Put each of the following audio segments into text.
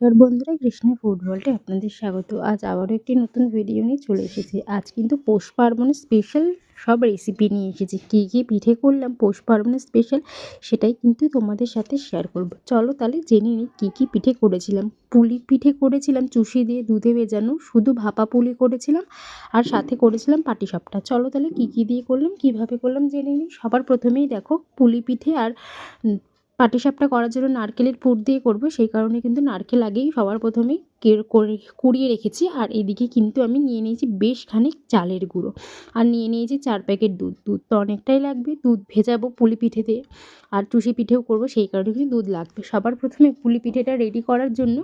নমস্কার বন্ধুরা কৃষ্ণের ওয়ার্ল্ডে আপনাদের স্বাগত। আজ আবারও একটি নতুন ভিডিও নিয়ে চলে এসেছি। আজ কিন্তু পৌষ পার্বণের স্পেশাল সব রেসিপি নিয়ে এসেছি। কী কী পিঠে করলাম, পৌষ পার্বণের স্পেশাল সেটাই কিন্তু তোমাদের সাথে শেয়ার করব। চলো তাহলে জেনে নিই কী কী পিঠে করেছিলাম। পুলি পিঠে করেছিলাম, চুষি দিয়ে দুধে ভেজানো, শুধু ভাপা পুলি করেছিলাম আর সাথে করেছিলাম পাটিসাপটা চলো তাহলে কী কী দিয়ে করলাম, কীভাবে করলাম জেনে নিই। সবার প্রথমেই দেখো পুলি পিঠে আর পাটিসাপটা করার জন্য নারকেলের পুর দিয়ে করব, সেই কারণে কিন্তু নারকেল আগেই সবার প্রথমে কুড়িয়ে রেখেছি। আর এদিকে কিন্তু আমি নিয়ে নিয়েছি বেশ খানিক চালের গুঁড়ো। আর নিয়ে নিয়েছি চার প্যাকেট দুধ। দুধ তো অনেকটাই লাগবে, দুধ ভেজাবো পুলি পিঠে দিয়ে। আর চুষি পিঠেও করব, সেই কারণে কিন্তু দুধ লাগবে। সবার প্রথমে পুলি পিঠেটা রেডি করার জন্য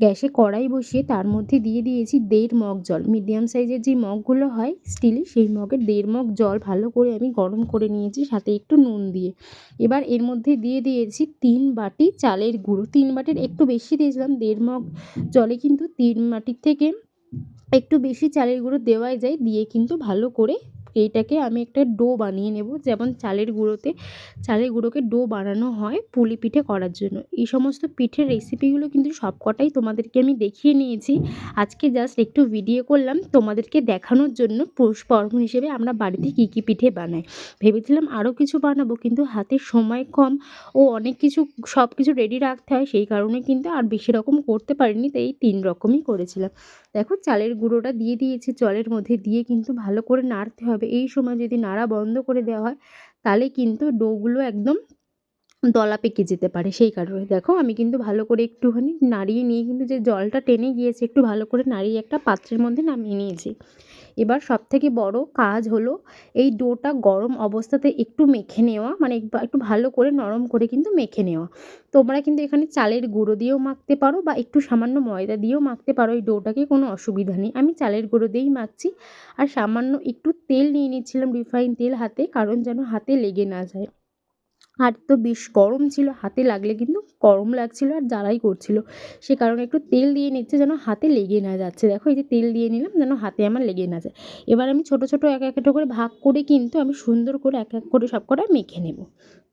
গ্যাসে কড়াই বসিয়ে তার মধ্যে দিয়ে দিয়েছি দেড় মগ জল। মিডিয়াম সাইজের যে মগগুলো হয় স্টিলের সেই মগের দেড় মগ জল ভালো করে আমি গরম করে নিয়েছি, সাথে একটু নুন দিয়ে। এবার এর মধ্যে দিয়ে দিয়েছি তিন বাটি চালের গুঁড়ো। তিন বাটির একটু বেশি দিয়েছিলাম, দেড় মগ জলে কিন্তু তিন বাটির থেকে একটু বেশি চালের গুঁড়ো দেওয়াই যায়, দিয়ে কিন্তু ভালো করে এইটাকে আমি একটা ডো বানিয়ে নেব। যেমন চালের গুঁড়োতে, চালের গুঁড়োকে ডো বানানো হয় পুলি পিঠে করার জন্য। এই সমস্ত পিঠের রেসিপিগুলো কিন্তু সবকটাই তোমাদেরকে আমি দেখিয়ে নিয়েছি। আজকে জাস্ট একটু ভিডিও করলাম তোমাদেরকে দেখানোর জন্য পৌষ পার্বণ হিসেবে আমরা বাড়িতে কী কী পিঠে বানাই। ভেবেছিলাম আরও কিছু বানাবো কিন্তু হাতে সময় কম ও অনেক কিছু সব কিছু রেডি রাখতে হয়। সেই কারণে কিন্তু আর বেশি রকম করতে পারিনি, তাই এই তিন রকমই করেছিলাম। দেখো চালের গুঁড়োটা দিয়ে দিয়েছি জলের মধ্যে দিয়ে কিন্তু ভালো করে নাড়তে হবে। এই সময় যদি নাড়া বন্ধ করে দেওয়া হয়, তাহলে কিন্তু ডোগুলো একদম দলা পেকে যেতে পারে। সেই কারণে দেখো আমি কিন্তু ভালো করে একটুখানি নাড়িয়ে নিয়ে কিন্তু যে জলটা টেনে গিয়েছে, একটু ভালো করে নাড়িয়ে একটা পাত্রের মধ্যে নামিয়ে নিয়েছি। এবার সব থেকে বড় কাজ হলো এই ডোটা গরম অবস্থাতে একটু মেখে নেওয়া মানে একটু ভালো করে নরম করে কিন্তু মেখে নেওয়া। তোমরা কিন্তু এখানে চালের গুঁড়ো দিয়েও মাখতে পারো বা একটু সামান্য ময়দা দিয়েও মাখতে পারো, এই ডোটাকে কোনো অসুবিধা নেই। আমি চালের গুঁড়ো দিয়েই মাখছি। আর সামান্য একটু তেল নিয়ে নিচ্ছিলাম রিফাইন তেল হাতে, কারণ যেন হাতে লেগে না যায়। আর তো বেশ গরম ছিল, হাতে লাগলে কিন্তু গরম লাগছিল আর জ্বালাই করছিল। সে কারণে একটু তেল দিয়ে নিচ্ছে যেন হাতে লেগে না যাচ্ছে। দেখো এই যে তেল দিয়ে নিলাম যেন হাতে আমার লেগে না যায়। এবার আমি ছোট ছোট এক একটা করে ভাগ করে কিন্তু আমি সুন্দর করে এক এক করে সব কটা মেখে নেব।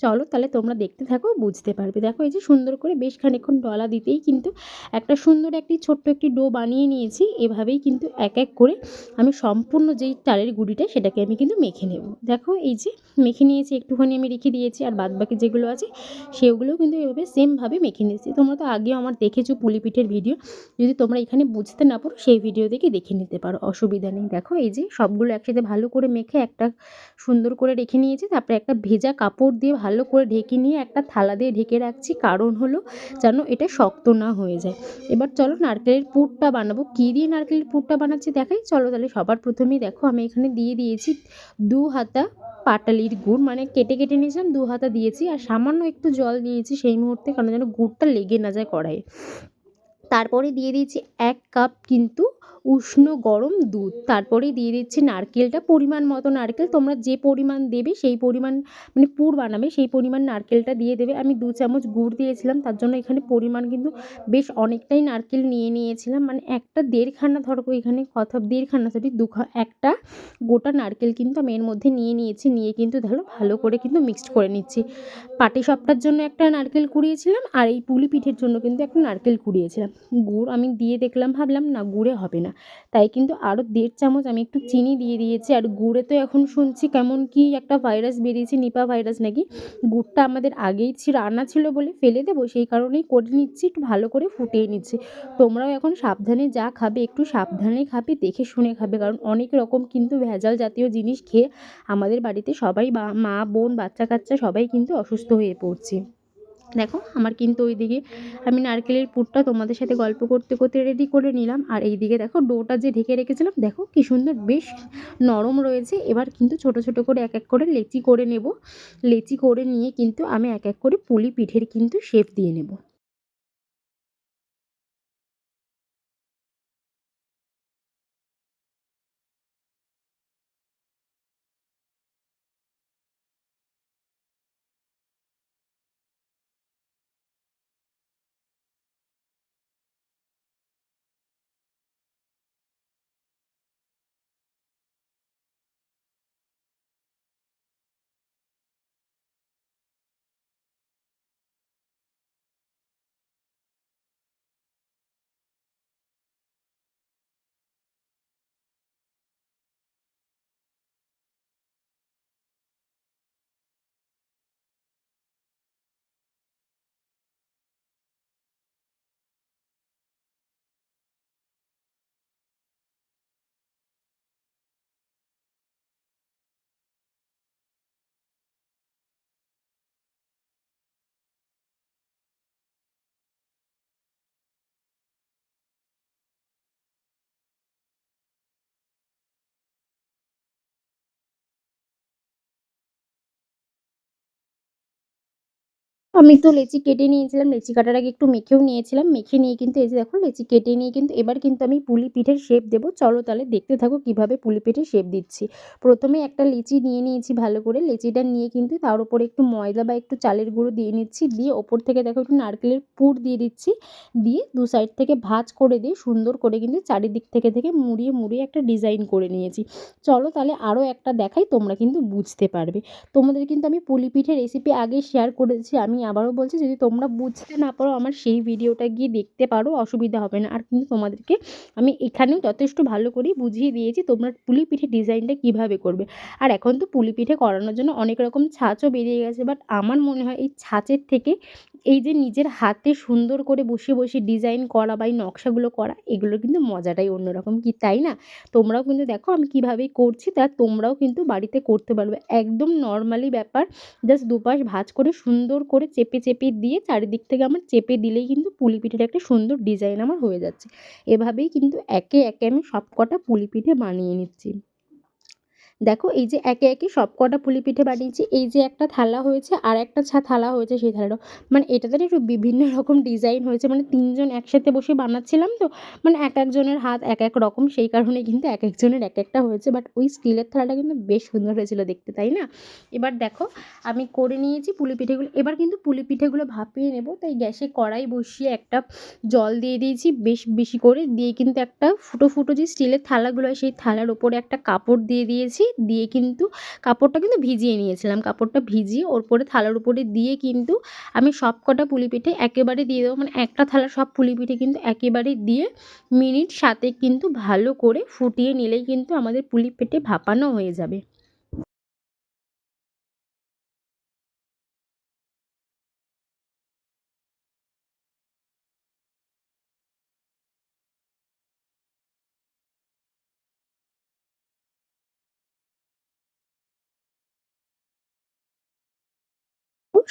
চলো তাহলে তোমরা দেখতে থাকো, বুঝতে পারবে। দেখো এই যে সুন্দর করে বেশ খানিক্ষণ ডলা দিতেই কিন্তু একটা সুন্দর একটি ছোট্ট একটি ডো বানিয়ে নিয়েছি। এভাবেই কিন্তু এক এক করে আমি সম্পূর্ণ যেই চালের গুঁড়িটা সেটাকে আমি কিন্তু মেখে নেব। দেখো এই যে মেখে নিয়েছি, একটুখানি আমি রেখে দিয়েছি আর বাদ বাকি যেগুলো আছে সেগুলোও কিন্তু এভাবে সেমভাবে মেখে নিয়েছি। তোমরা তো আগেও আমার দেখেছ পুলিপিঠের ভিডিও। যদি তোমরা এখানে বুঝতে না পারো সেই ভিডিও দেখে দেখে নিতে পারো, অসুবিধা নেই। দেখো এই যে সবগুলো একসাথে ভালো করে মেখে একটা সুন্দর করে রেখে নিয়েছি, তারপরে একটা ভেজা কাপড় দিয়ে করে ঢেকে নিয়ে একটা থালা দিয়ে ঢেকে রাখছি। কারণ হলো যেন এটা শক্ত না হয়ে যায়। এবার চলো নারকেলের পুরটা বানাবো। কী দিয়ে নারকেলের পুরটা বানাচ্ছি দেখাই? চলো তাহলে সবার প্রথমেই দেখো, আমি এখানে দিয়ে দিয়েছি দু হাতা পাটালির গুড়। মানে কেটে কেটে নিয়েছিলাম, দু হাতা দিয়েছি। আর সামান্য একটু জল দিয়েছি সেই মুহূর্তে, কারণ যেন গুড়টা লেগে না যায় কড়াইয়ে। তারপরে দিয়ে দিয়েছি এক কাপ কিন্তু উষ্ণ গরম দুধ। তারপরেই দিয়ে দিচ্ছি নারকেলটা। পরিমাণ মতো নারকেল। তোমরা যে পরিমাণ দেবে সেই পরিমাণ মানে পুর বানাবে সেই পরিমাণ নারকেলটা দিয়ে দেবে। আমি দু চামচ গুড় দিয়েছিলাম। তার জন্য এখানে পরিমাণ কিন্তু বেশ অনেকটাই নারকেল নিয়ে নিয়েছিলাম। মানে একটা দেড়খানা, ধরো এখানে কথা দেড়খানা, সরি, দু একটা গোটা নারকেল কিন্তু আমি এর মধ্যে নিয়ে নিয়েছি। নিয়ে কিন্তু ধরো ভালো করে কিন্তু মিক্সড করে নিচ্ছি। পাটি সপটার জন্য একটা নারকেল কুড়িয়েছিলাম। আর এই পুলি পিঠের জন্য কিন্তু একটা নারকেল কুড়িয়েছিলাম। গুড় আমি দিয়ে দেখলাম, ভাবলাম না, গুড়ে হবে না। তাই কিন্তু আরও দেড় চামচ আমি একটু চিনি দিয়ে দিয়েছি। আর গুড়ে তো এখন শুনছি কেমন কি একটা ভাইরাস বেরিয়েছে, নিপা ভাইরাস নাকি? গুড়টা আমাদের আগেই ছিল, আনা ছিল বলে ফেলে দেবো, সেই কারণেই করে নিচ্ছি, একটু ভালো করে ফুটিয়ে নিচ্ছি। তোমরাও এখন সাবধানে যা খাবে, একটু সাবধানে খাবে, দেখে শুনে খাবে, কারণ অনেক রকম কিন্তু ভেজাল জাতীয় জিনিস খেয়ে আমাদের বাড়িতে সবাই মা, বোন বাচ্চা কাচ্চা সবাই কিন্তু অসুস্থ হয়ে পড়ছে। দেখো, আমার কিন্তু ওইদিকে আমি নারকেলের পুরটা তোমাদের সাথে গল্প করতে করতে রেডি করে নিলাম। আর এই দিকে দেখো, ডোটা যে ঢেকে রেখেছিলাম, দেখো কি সুন্দর, বেশ নরম রয়েছে। এবার কিন্তু ছোট ছোট করে এক এক করে লেচি করে নেব। লেচি করে নিয়ে কিন্তু আমি এক এক করে পুলি পিঠের কিন্তু শেপ দিয়ে নেব। আমি তো লেচি কেটে নিয়েছিলাম, লেচি কাটার আগে একটু মেখেও নিয়েছিলাম, মেখে নিয়ে কিন্তু এই যে দেখো লেচি কেটে নিয়ে কিন্তু এবার কিন্তু আমি পুলি পিঠের শেপ দেবো। চলো তাহলে দেখতে থাকো কীভাবে পুলি পিঠের শেপ দিচ্ছি। প্রথমে একটা লিচি নিয়ে নিয়েছি ভালো করে। লেচিটা নিয়ে কিন্তু তার উপরে একটু ময়দা বা একটু চালের গুঁড়ো দিয়ে নিচ্ছি, দিয়ে ওপর থেকে দেখো একটু নারকেলের পুর দিয়ে দিচ্ছি, দিয়ে দু সাইড থেকে ভাজ করে দিয়ে সুন্দর করে কিন্তু চারিদিক থেকে থেকে মুড়িয়ে মুড়িয়ে একটা ডিজাইন করে নিয়েছি। চলো তাহলে আরও একটা দেখাই, তোমরা কিন্তু বুঝতে পারবে। তোমাদের কিন্তু আমি পুলি পিঠের রেসিপি আগে শেয়ার করেছি, আমি আবারও বলছি, যদি তোমরা বুঝতে না পারো আমার সেই ভিডিওটা গিয়ে দেখতে পারো, অসুবিধা হবে না। আর কিন্তু তোমাদেরকে আমি এখানেও যথেষ্ট ভালো করেই বুঝিয়ে দিয়েছি তোমরা পুলি পিঠে ডিজাইনটা কীভাবে করবে। আর এখন তো পুলি পিঠে করানোর জন্য অনেক রকম ছাঁচও বেরিয়ে গেছে, বাট আমার মনে হয় এই ছাঁচের থেকে এই যে নিজের হাতে সুন্দর করে বসে বসে ডিজাইন করা বা এই নকশাগুলো করা, এগুলো কিন্তু মজাটাই অন্যরকম কি, তাই না? তোমরাও কিন্তু দেখো আমি কীভাবে করছি তা তোমরাও কিন্তু বাড়িতে করতে পারবে। একদম নর্মালি ব্যাপার জাস্ট দুপাশ ভাঁজ করে সুন্দর করে চেপে চেপে দিয়ে চারিদিক থেকে আমার চেপে দিলেই কিন্তু পুলি পিঠের একটা সুন্দর ডিজাইন আমার হয়ে যাচ্ছে। এভাবেই কিন্তু একে একে আমি সব কটা পুলি পিঠে বানিয়ে নিচ্ছি। দেখো, এই যে একে একে সব কটা পুলি পিঠে বানিয়েছি, এই যে একটা থালা হয়েছে আর একটা ছা, থালা হয়েছে সেই থালাটা মানে এটাতে একটু বিভিন্ন রকম ডিজাইন হয়েছে মানে তিনজন একসাথে বসে বানাচ্ছিলাম তো মানে এক একজনের হাত এক এক রকম, সেই কারণে কিন্তু এক একজনের এক একটা হয়েছে বাট ওই স্টিলের থালাটা কিন্তু বেশ সুন্দর হয়েছিল দেখতে, তাই না? এবার দেখো, আমি করে নিয়েছি পুলি পিঠেগুলো, এবার কিন্তু পুলি পিঠেগুলো ভাপিয়ে নেব, তাই গ্যাসে কড়াই বসিয়ে একটা জল দিয়ে দিয়েছি, বেশ বেশি করে, দিয়ে কিন্তু একটা ফুটো ফুটো যে স্টিলের থালাগুলো হয়, সেই থালার ওপরে একটা কাপড় দিয়ে দিয়েছি দিয়ে কিন্তু কাপড়টা কিন্তু ভিজিয়ে নিয়েছিলাম। কাপড়টা ভিজিয়ে ওর পরে থালার উপরে দিয়ে কিন্তু আমি সব কটা পুলি পিঠে একেবারে দিয়ে দেবো। মানে একটা থালা সব পুলি পিঠে কিন্তু একেবারে দিয়ে মিনিট সাথে কিন্তু ভালো করে ফুটিয়ে নিলেই কিন্তু আমাদের পুলি পিঠে ভাপানো হয়ে যাবে।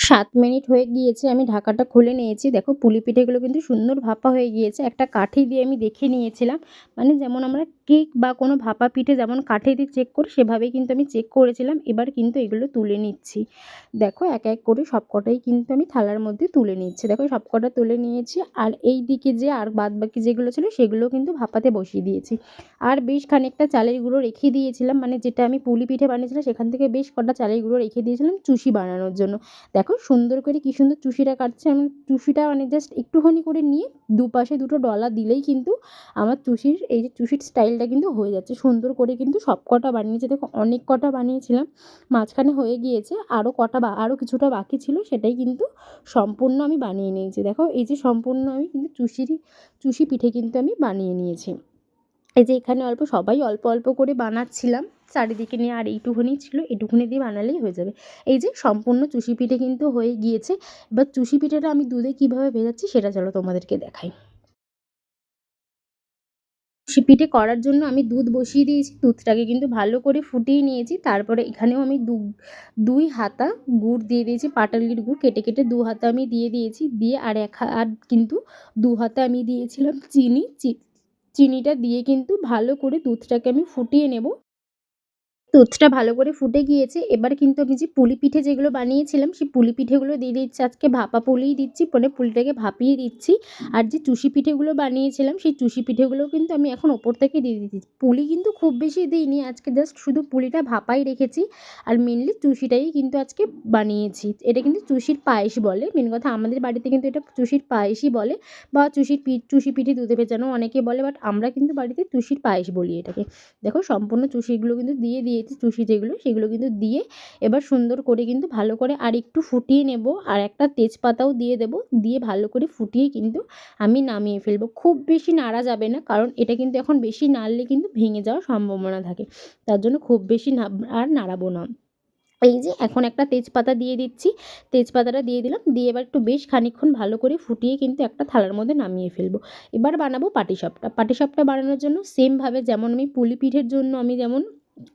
সাত মিনিট হয়ে গিয়েছে, আমি ঢাকাটা খুলে নিয়েছি। দেখো, পুলি পিঠেগুলো কিন্তু সুন্দর ভাপা হয়ে গিয়েছে। একটা কাঠি দিয়ে আমি দেখে নিয়েছিলাম। মানে যেমন আমরা কেক বা কোনো ভাপা পিঠে যেমন কাঠে দিয়ে চেক করি, সেভাবেই কিন্তু আমি চেক করেছিলাম। এবার কিন্তু এগুলো তুলে নিচ্ছি। দেখো, এক এক করে সব কটাই কিন্তু আমি থালার মধ্যে তুলে নিচ্ছি। দেখো সব কটা তুলে নিয়েছি। আর এই দিকে যে আর বাদ বাকি যেগুলো ছিল সেগুলো কিন্তু ভাপাতে বসিয়ে দিয়েছি। আর বেশ খানিকটা চালের গুঁড়ো রেখে দিয়েছিলাম। মানে যেটা আমি পুলি পিঠে বানিয়েছিলাম, সেখান থেকে বেশ কটা চালের গুঁড়ো রেখে দিয়েছিলাম চুষি বানানোর জন্য। দেখো, সুন্দর করে কী সুন্দর চুষিটা কাটছে। আমি চুষিটা মানে জাস্ট একটুখানি করে নিয়ে দুপাশে দুটো ডলা দিলেই কিন্তু আমার চুষির, এই যে চুষির স্টাইলটা কিন্তু হয়ে যাচ্ছে। সুন্দর করে কিন্তু সব কটা বানিয়েছে। দেখো, অনেক কটা বানিয়েছিলাম। মাঝখানে হয়ে গিয়েছে। আরও কটা বা আরও কিছুটা বাকি ছিল, সেটাই কিন্তু সম্পূর্ণ আমি বানিয়ে নিয়েছি। দেখো, এই যে সম্পূর্ণ আমি কিন্তু চুষিরই চুষি পিঠে কিন্তু আমি বানিয়ে নিয়েছি। এই যে এখানে অল্প, সবাই অল্প অল্প করে বানাচ্ছিলাম। চারিদিকে নিয়ে আর এইটুকুনি ছিল, এটুকুনি দিয়ে বানালেই হয়ে যাবে। এই যে সম্পূর্ণ চুষি পিঠে কিন্তু হয়ে গিয়েছে। এবার চুষি পিঠেটা আমি দুধে কীভাবে ভেজাচ্ছি, সেটা চলো তোমাদেরকে দেখাই। চুষি পিঠে করার জন্য আমি দুধ বসিয়ে দিয়েছি, দুধটাকে কিন্তু ভালো করে ফুটিয়ে নিয়েছি। তারপরে এখানেও আমি দু, দুই হাতা গুড় দিয়ে দিয়েছি, পাটালির গুড়। কেটে কেটে দু হাতা আমি দিয়ে দিয়েছি, দিয়ে আর এক আর কিন্তু দু হাতা আমি দিয়েছিলাম চিনি। চিনিটা দিয়ে কিন্তু ভালো করে দুধটাকে আমি ফুটিয়ে নেব। দুধটা ভালো করে ফুটে গিয়েছে। এবার কিন্তু আমি যে পুলি পিঠে যেগুলো বানিয়েছিলাম, সেই পুলি পিঠেগুলো দিয়ে দিচ্ছি। আজকে ভাপা পুলিই দিচ্ছি, পরে পুলিটাকে ভাপিয়ে দিচ্ছি। আর যে চুষি পিঠেগুলো বানিয়েছিলাম, সেই চুষি পিঠেগুলোও কিন্তু আমি এখন ওপর থেকে দিয়ে দিচ্ছি। পুলি কিন্তু খুব বেশি দিইনি, আজকে জাস্ট শুধু পুলিটা ভাপাই রেখেছি। আর মেনলি চুষিটাই কিন্তু আজকে বানিয়েছি। এটা কিন্তু চুষির পায়েস বলে। মেন কথা আমাদের বাড়িতে কিন্তু এটা চুষির পায়েসই বলে। বা চুষির পি, চুষি পিঠে দুধে ভেজানো অনেকে বলে বাট আমরা কিন্তু বাড়িতে চুষির পায়েস বলি এটাকে। দেখো, সম্পূর্ণ চুষিগুলো কিন্তু দিয়ে দিয়ে দিয়েছি চুষি যেগুলো, সেগুলো কিন্তু দিয়ে এবার সুন্দর করে কিন্তু ভালো করে আর একটু ফুটিয়ে নেব আর একটা তেজপাতাও দিয়ে দেব। দিয়ে ভালো করে ফুটিয়ে কিন্তু আমি নামিয়ে ফেলব। খুব বেশি নাড়া যাবে না কারণ এটা কিন্তু এখন বেশি নাড়লে কিন্তু ভেঙে যাওয়ার সম্ভাবনা থাকে। তার জন্য খুব বেশি আর নাড়াবো না। এই যে এখন একটা তেজপাতা দিয়ে দিচ্ছি। তেজপাতাটা দিয়ে দিলাম। দিয়ে এবার একটু বেশ খানিকক্ষণ ভালো করে ফুটিয়ে কিন্তু একটা থালার মধ্যে নামিয়ে ফেলব। এবার বানাবো পাটিসাপটা। পাটিসাপটা বানানোর জন্য সেমভাবে যেমন আমি পুলি পিঠের জন্য আমি যেমন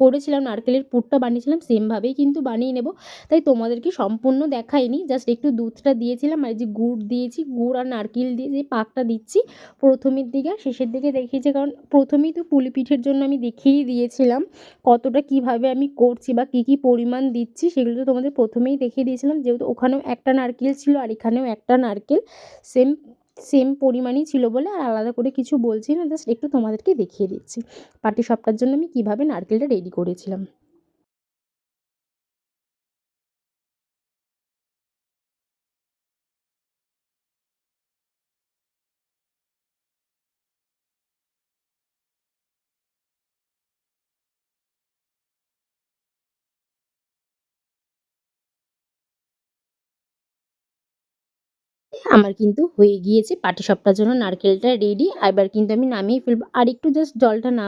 করেছিলাম, নারকেলের পুরটা বানিয়েছিলাম সেমভাবেই কিন্তু বানিয়ে নেব। তাই তোমাদেরকে সম্পূর্ণ দেখাইনি, জাস্ট একটু দুধটা দিয়েছিলাম আর যে গুড় দিয়েছি, গুড় আর নারকেল দিয়ে যে পাকটা দিচ্ছি প্রথমের দিকে আর শেষের দিকে দেখিয়েছি, কারণ প্রথমেই তো পুলি পিঠের জন্য আমি দেখিয়েই দিয়েছিলাম কতটা কীভাবে আমি করছি বা কী কী পরিমাণ দিচ্ছি সেগুলো তো তোমাদের প্রথমেই দেখিয়ে দিয়েছিলাম, যেহেতু ওখানেও একটা নারকেল ছিল আর এখানেও একটা নারকেল, সেম সেম পরিমাণই ছিল বলে আর আলাদা করে কিছু বলছি না জাস্ট একটু তোমাদেরকে দেখিয়ে দিচ্ছি। পার্টি সবটার জন্য আমি কীভাবে নারকেলটা রেডি করেছিলাম। আমার কিন্তু হয়ে গিয়েছে। পাটি পাটিসাপটার জন্য নারকেলটা রেডি এবার কিন্তু আমি নামিয়ে ফেলব। আর একটু জাস্ট জলটা না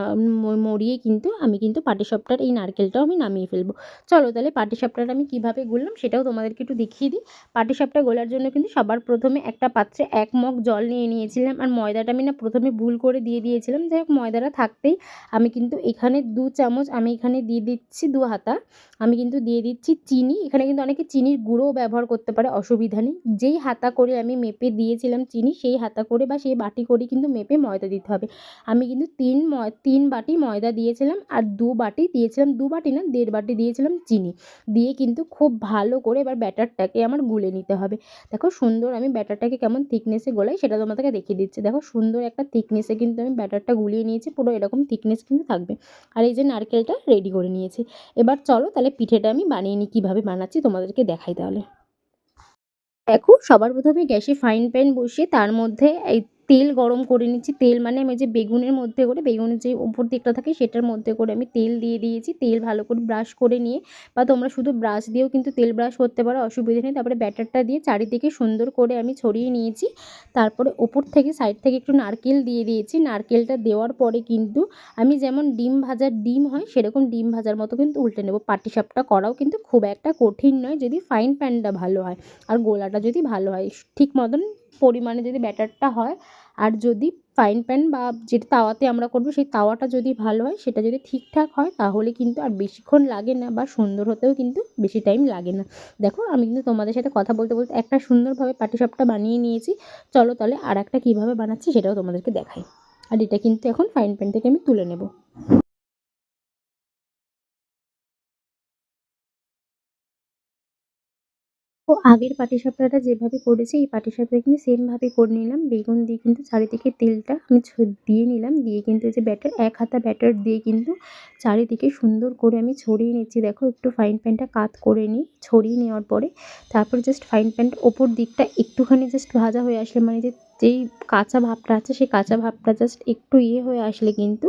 মরিয়ে কিন্তু আমি কিন্তু পাটি পাটিসাপটার এই নারকেলটাও আমি নামিয়ে ফেলব। চলো তাহলে পাটি পাটিসাপটাটা আমি কীভাবে গুললাম সেটাও তোমাদেরকে একটু দেখিয়ে দিই। পাটিসাপটা গোলার জন্য কিন্তু সবার প্রথমে একটা পাত্রে এক মগ জল নিয়ে নিয়েছিলাম। আর ময়দাটা আমি না প্রথমে ভুল করে দিয়ে দিয়েছিলাম। যাই হোক, ময়দাটা থাকতেই আমি কিন্তু এখানে দু চামচ আমি এখানে দিয়ে দিচ্ছি দু হাতা। আমি কিন্তু দিয়ে দিচ্ছি চিনি। এখানে কিন্তু অনেকে চিনির গুঁড়োও ব্যবহার করতে পারে, অসুবিধা নেই। যেই হাতা করে আমি মেপে দিয়েছিলাম চিনি, সেই হাতা করে বা সেই বাটি করে কিন্তু মেপে ময়দা দিতে হবে। আমি কিন্তু তিন তিন বাটি ময়দা দিয়েছিলাম আর দু বাটি দিয়েছিলাম, দু বাটি না, দেড় বাটি দিয়েছিলাম চিনি। দিয়ে কিন্তু খুব ভালো করে এবার ব্যাটারটাকে আমার গুলে নিতে হবে। দেখো সুন্দর আমি ব্যাটারটাকে কেমন থিকনেসে গোলাই সেটা তোমাদেরকে দেখিয়ে দিচ্ছি। দেখো সুন্দর একটা থিকনেসে কিন্তু আমি ব্যাটারটা গুলিয়ে নিয়েছি, পুরো এরকম থিকনেস কিন্তু থাকবে। আর এই যে নারকেলটা রেডি করে নিয়েছি। এবার চলো তাহলে পিঠেটা আমি বানিয়ে নিই, কীভাবে বানাচ্ছি তোমাদেরকে দেখাই তাহলে। দেখো সবার প্রথমে গ্যাসে ফ্রাইং প্যান বসিয়ে তার মধ্যে এই তেল গরম করে নিচ্ছি। তেল মানে আমি যে বেগুনের মধ্যে করে, বেগুনের যে উপর দিকটা থাকে সেটার মধ্যে করে আমি তেল দিয়ে দিয়েছি। তেল ভালো করে ব্রাশ করে নিয়ে বা তোমরা শুধু ব্রাশ দিয়েও কিন্তু তেল ব্রাশ করতে পারো, অসুবিধা নেই। তারপরে ব্যাটারটা দিয়ে চারিদিকে সুন্দর করে আমি ছড়িয়ে নিয়েছি। তারপরে ওপর থেকে, সাইড থেকে একটু নারকেল দিয়ে দিয়েছি। নারকেলটা দেওয়ার পরে কিন্তু আমি যেমন ডিম ভাজার ডিম হয়, সেরকম ডিম ভাজার মতো কিন্তু উল্টে নেব। পাটিসাপটা করাও কিন্তু খুব একটা কঠিন নয়, যদি ফাইন প্যানটা ভালো হয়। আর গোলাটা যদি ভালো হয়, ঠিক মতন পরিমাণে যদি ব্যাটারটা হয়, আর যদি ফ্রাইং প্যান বা যেটা তাওয়াতে আমরা করব, সেই তাওয়াটা যদি ভালো হয়, সেটা যদি ঠিকঠাক হয়, তাহলে কিন্তু আর বেশিক্ষণ লাগে না বা সুন্দর হতেও কিন্তু বেশি টাইম লাগে না। দেখো, আমি কিন্তু তোমাদের সাথে কথা বলতে বলতে একটা সুন্দরভাবে পাটিসাপটা বানিয়ে নিয়েছি। চলো তাহলে আর একটা কীভাবে বানাচ্ছি সেটাও তোমাদেরকে দেখাই। আর এটা কিন্তু এখন ফ্রাইং প্যান থেকে আমি তুলে নেব। আগের পাটি পাটিসাপটাটা যেভাবে করেছি এই পাটিসাপটা কিন্তু সেমভাবে করে নিলাম। বেগুন দিয়ে কিন্তু চারিদিকে তেলটা আমি দিয়ে নিলাম। দিয়ে কিন্তু এই যে ব্যাটার এক হাতা ব্যাটার দিয়ে কিন্তু চারিদিকে সুন্দর করে আমি ছড়িয়ে নিচ্ছি। দেখো, একটু ফাইন প্যানটা কাত করে নিই, ছড়িয়ে নেওয়ার পরে তারপর জাস্ট ফাইন প্যানটা ওপর দিকটা একটুখানি জাস্ট ভাজা হয়ে আসলে মানে যে, যেই কাঁচা ভাবটা আছে, সেই কাঁচা ভাবটা জাস্ট একটু ইয়ে হয়ে আসলে কিন্তু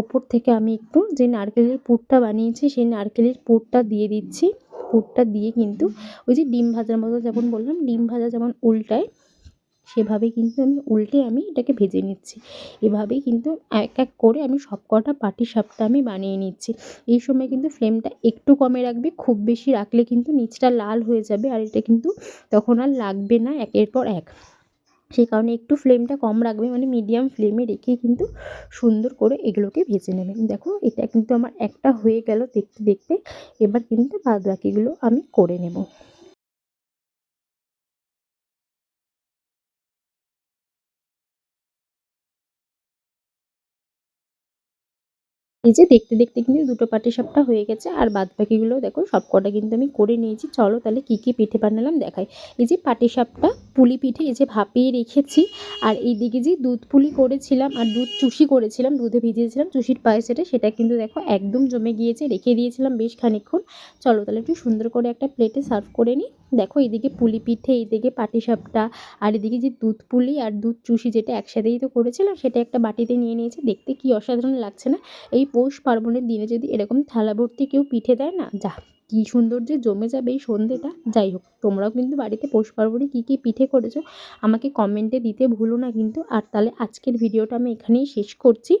ওপর থেকে আমি একটু যে নারকেলের পুরটা বানিয়েছি, সেই নারকেলের পুরটা দিয়ে দিচ্ছি। পুরটা দিয়ে কিন্তু ওই যে ডিম ভাজার মতো যেমন বললাম, ডিম ভাজা যেমন উল্টায়, সেভাবে কিন্তু আমি উল্টে আমি এটাকে ভেজে নিচ্ছি। এভাবেই কিন্তু এক এক করে আমি সব কটা পাটি সাপটা আমি বানিয়ে নিচ্ছি। এই সময় কিন্তু ফ্লেমটা একটু কমে রাখবে, খুব বেশি রাখলে কিন্তু নিচটা লাল হয়ে যাবে আর এটা কিন্তু তখন আর লাগবে না একের পর এক। সেই কারণে একটু ফ্লেমটা কম রাখবে মানে মিডিয়াম ফ্লেমে রেখে কিন্তু সুন্দর করে এগুলোকে ভেজে নেবেন দেখো, এটা কিন্তু আমার একটা হয়ে গেল দেখতে দেখতে। এবার কিন্তু বাদ বাকিগুলো আমি করে নেব। এই যে দেখতে দেখতে কিন্তু দুটো পাটি পাটিসাপটা হয়ে গেছে। আর বাদ বাকিগুলো দেখো সব কটা কিন্তু আমি করে নিয়েছি। চলো তাহলে কী কী পিঠে বানালাম দেখাই। এই যে পাটিসাপটা, পুলি পিঠে, এই যে ভাপিয়ে রেখেছি। আর এইদিকে যে দুধ পুলি করেছিলাম আর দুধ চুষি করেছিলাম, দুধে ভিজিয়েছিলাম চুষির পায়েসেটা, সেটা কিন্তু দেখো একদম জমে গিয়েছে, রেখে দিয়েছিলাম বেশ খানিকক্ষণ। চলো তাহলে একটু সুন্দর করে একটা প্লেটে সার্ভ করে নিই। দেখো এদিকে পুলি পিঠে এইদিকে পাটিসাপটা, আর এদিকে যে দুধ পুলি আর দুধ চুষি যেটা একসাথেই তো করেছিলাম, সেটা একটা বাটিতে নিয়ে নিয়েছি। দেখতে কি অসাধারণ লাগছে না? এই পৌষ পার্বণের দিনে যদি এরকম থালা ভর্তি কেউ পিঠে দেয় না, যা। কী সৌন্দর্যে জমে যাবে এই সন্ধেটা। যাই হোক, তোমরাও কিন্তু বাড়িতে পৌষ পার্বণে কী কী পিঠে করেছ, আমাকে কমেন্টে দিতে ভুলো না কিন্তু। আর তাহলে আজকের ভিডিওটা আমি এখানেই শেষ করছি।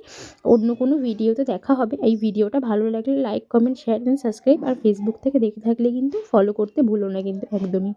অন্য কোনো ভিডিওতে দেখা হবে। এই ভিডিওটা ভালো লাগলে like comment share and subscribe R Facebook থেকে দেখে থাকলে কিন্তু ফলো করতে ভুলো না কিন্তু, একদমই।